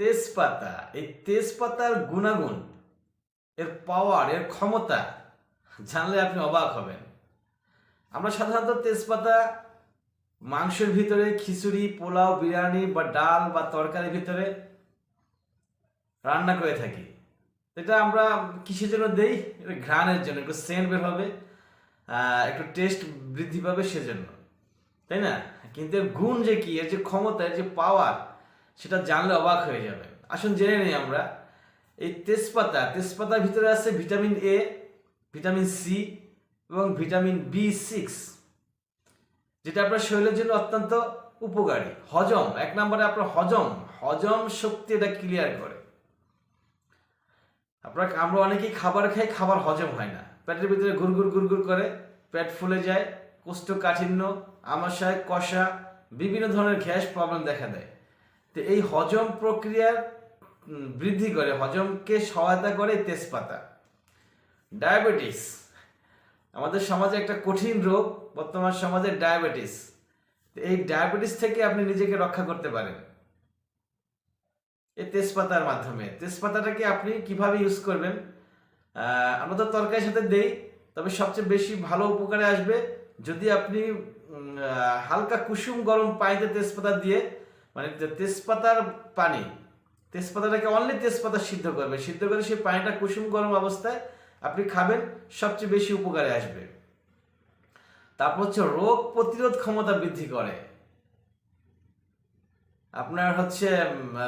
তেজপাতা, এই তেজপাতার গুণাগুণ, এর পাওয়ার এর ক্ষমতা জানলে আপনি অবাক হবেন। আমরা সাধারণত তেজপাতা মাংসের ভিতরে, খিচুড়ি, পোলাও, বিরিয়ানি বা ডাল বা তরকারির ভিতরে রান্না করে থাকি। এটা আমরা কিসের জন্য দেই? ঘ্রাণের জন্য, একটু সেন্ট বের হবে একটু টেস্ট বৃদ্ধি পাবে সেজন্য। তাই না? কিন্তু এর গুণ যে কি? এর যে ক্ষমতা, এর যে পাওয়ার সেটা জানলে অবাক হয়ে যাবে। আসুন জেনে নিই আমরা। এই তেজপাতা, তেজপাতার ভিতরে আছে ভিটামিন এ ভিটামিন সি এবং ভিটামিন বি সিক্স যেটা আপনার শরীরের জন্য অত্যন্ত উপকারী। হজম, এক নম্বরে আপনার হজম। হজম শক্তি এটা ক্লিয়ার করে। আপনার আমরা অনেকেই খাবার খাই, খাবার হজম হয় না। পেটের ভিতরে গুড়গুড় গুড়গুড় করে পেট ফুলে যায়, কোষ্ঠকাঠিন্য, আমাশয়, কষা, বিভিন্ন ধরনের গ্যাস প্রবলেম দেখা দেয়। তো এই হজম প্রক্রিয়ার উম, বৃদ্ধি করে হজমকে সহায়তা করে তেজপাতা। ডায়াবেটিস। আমাদের সমাজে একটা কঠিন রোগ বর্তমান সমাজে ডায়াবেটিস। এই ডায়াবেটিস থেকে আপনি নিজেকে রক্ষা করতে পারেন। এই তেজপাতার মাধ্যমে। তেজপাতাটাকে আপনি কীভাবে ইউজ করবেন? আমরা তো তরকারির সাথে দেই তবে সবচেয়ে বেশি ভালো উপকারে আসবে যদি আপনি হালকা কুসুম গরম পানিতে তেজপাতা দিয়ে মানে তে- তেজপাতার পানি, তেজপাতাটাকে অনলি তেজপাতা সিদ্ধ করবে। সিদ্ধ করে সেই পানিটা কুসুম গরম অবস্থায় আপনি খাবেন, সবচেয়ে বেশি উপকারে আসবে। তারপর হচ্ছে রোগ প্রতিরোধ ক্ষমতা বৃদ্ধি করে। আপনার হচ্ছে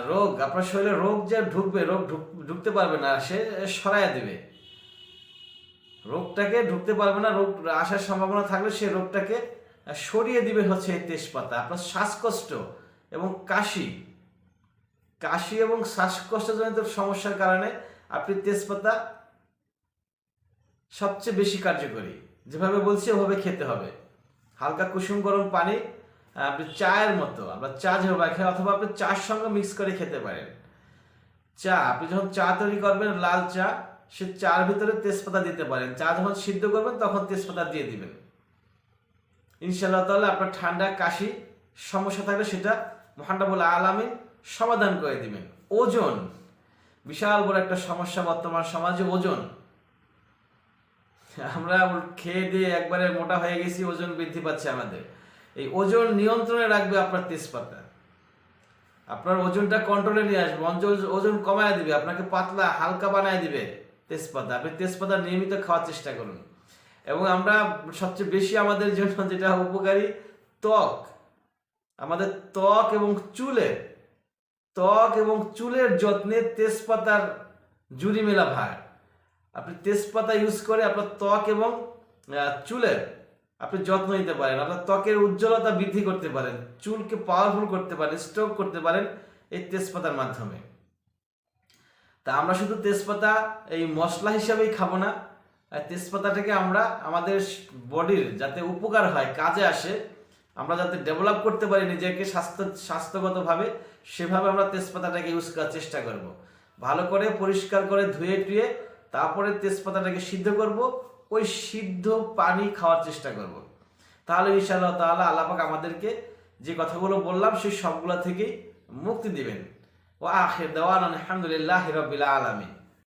রোগ, আপনার শরীরে রোগ যে ঢুকবে, রোগ ঢুক- ঢুকতে পারবে না, সে সরাইয়া দেবে। রোগটাকে ঢুকতে পারবে না, রোগ আসার সম্ভাবনা থাকলে সে রোগটাকে সরিয়ে দিবে হচ্ছে এই তেজপাতা। আপনার শ্বাসকষ্ট এবং কাশি। কাশি এবং শ্বাসকষ্টজনিত সমস্যার কারণে আপনি তেজপাতা সবচেয়ে বেশি কার্যকরী। যেভাবে বলছি, ওভাবে খেতে হবে। হালকা কুসুম গরম পানি আপনি চায়ের মতো, আমরা চা যেভাবে খাই অথবা আপনি চার সঙ্গে মিক্স করে খেতে পারেন। চা, আপনি যখন চা তৈরি করবেন, লাল চা, সে চার ভিতরে তেজপাতা দিতে পারেন। চা যখন সিদ্ধ করবেন, তখন তেজপাতা দিয়ে দিবেন। ইনশাআল্লাহ তাহলে আপনার ঠান্ডা, কাশি সমস্যা থাকলে সেটা মহানবুল আলামিন সমাধান করে দিবেন। ওজন, বিশাল বড় একটা সমস্যা বর্তমান সমাজে, ওজন। আমরা খেয়ে দিয়ে একবারে মোটা হয়ে গেছি, ওজন বৃদ্ধি পাচ্ছে আমাদের। এই ওজন নিয়ন্ত্রণে রাখবে আপনার তেজপাতা। আপনার ওজনটা কন্ট্রোলে নিয়ে আসবে ওজন কমায় দিবে, আপনাকে পাতলা, হালকা বানায় দিবে তেজপাতা। আপনি তেজপাতা নিয়মিত খাওয়ার চেষ্টা করুন। এবং আমরা সবচেয়ে বেশি আমাদের জন্য যেটা উপকারী, ত্বক। আমাদের ত্বক এবং চুলে, ত্বক এবং চুলের যত্নে তেজপাতার জুড়ি মেলা ভার। আপনি তেজপাতা ইউজ করে আপনার ত্বক এবং চুলের আপনি যত্ন নিতে পারেন, আপনার ত্বকের উজ্জ্বলতা বৃদ্ধি করতে পারেন, চুলকে পাওয়ারফুল করতে পারেন স্ট্রোক করতে পারেন এই তেজপাতার মাধ্যমে। তা আমরা শুধু তেজপাতা এই মশলা হিসাবেই খাব না তেজপাতাটাকে আমরা আমাদের বডির যাতে উপকার হয়, কাজে আসে আমরা যাতে ডেভেলপ করতে পারি নিজেকে স্বাস্থ্য, স্বাস্থ্যগতভাবে, সেভাবে আমরা তেজপাতাটাকে ইউজ করার চেষ্টা করব। ভালো করে পরিষ্কার করে ধুয়ে টুয়ে তারপরে তেজপাতাটাকে সিদ্ধ করব। ওই সিদ্ধ পানি খাওয়ার চেষ্টা করব। তাহলে ইনশাআল্লাহ তাআলা আল্লাপাক আমাদেরকে যে কথাগুলো বললাম, সেই সবগুলো থেকেই মুক্তি দিবেন। ও আখির দেওয়ান আলহামদুলিল্লাহ রবিল আলমিন।